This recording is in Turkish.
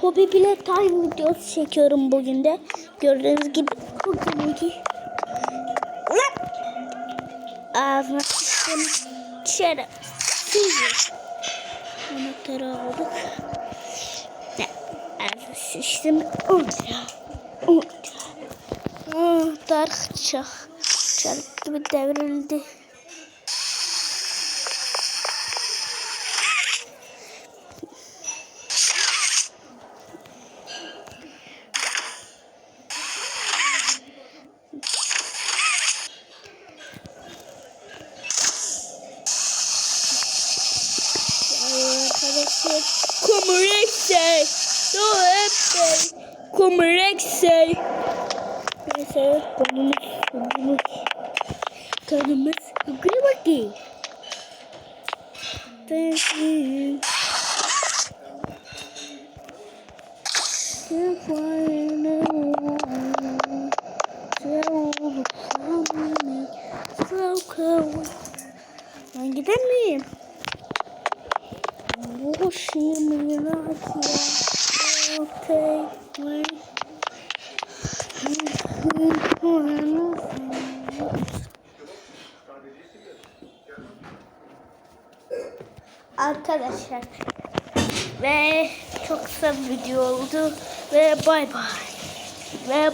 Poppy Playtime videosu çekiyorum bugün de. Gördüğünüz gibi bugünkü ağzına sıçtım. Dışarı. Anahtarı aldık. Ne? Ağzına sıçtım. Ultra. Ultra. Ah, dark çak. Çarık gibi devrildi. Arkadaşlar Komurexey Doğru. Komurexey Neyse konumuz konumuz. Konumuz Yukarı bakayım. Cold Ben gider miyim? Boş yemin ya. Take me. Arkadaşlar ve çok kısa bir video oldu ve bay bay ve